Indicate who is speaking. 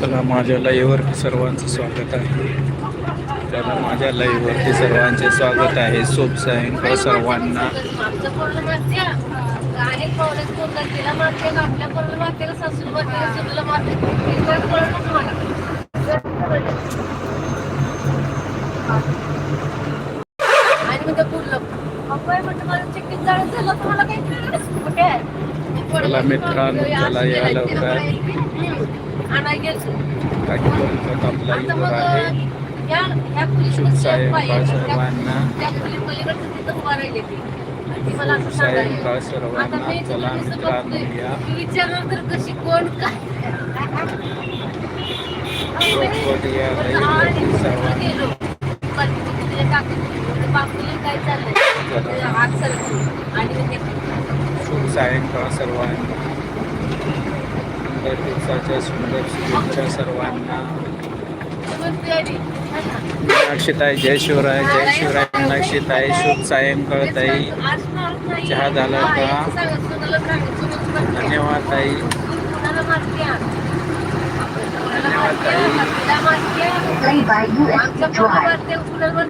Speaker 1: चला माझ्या लाईव्हवरती सर्वांचं स्वागत आहे. चला माझ्या लाईव्हवरती सर्वांचे स्वागत आहे. शुभ सायंकाळ सर्वांना. चला मित्रांनो, चला या लवकर.
Speaker 2: गेलो
Speaker 1: काही बोलतात आपला युवर आहे.
Speaker 2: या ह्या पोलीस
Speaker 1: शुभ सायंकाळ सर्वांना.
Speaker 2: त्या पोलीस पलीकडचं तिथं उभा राहिली ती. आणि ती मला असं
Speaker 1: सायंकाळ
Speaker 2: सांगायला आता
Speaker 1: सर्वांना.
Speaker 2: मी
Speaker 1: चला मित्रांनो या.
Speaker 2: विचारलं कशी कोण काय?
Speaker 1: या सर्वांना.
Speaker 2: गेलो. बाकीचे
Speaker 1: सुंदर दिवसाच्या सुंदर शुभेच्छा सर्वांना
Speaker 2: म्हणते
Speaker 1: मीनाक्षीताई जय शिवराय जय शिवराय मीनाक्षीताई शुभ सायंकाळ ताई चहा झाला का?
Speaker 2: एक सांगत
Speaker 1: धन्यवाद ताई
Speaker 2: कुणाला मारते
Speaker 1: धन्यवाद ताई.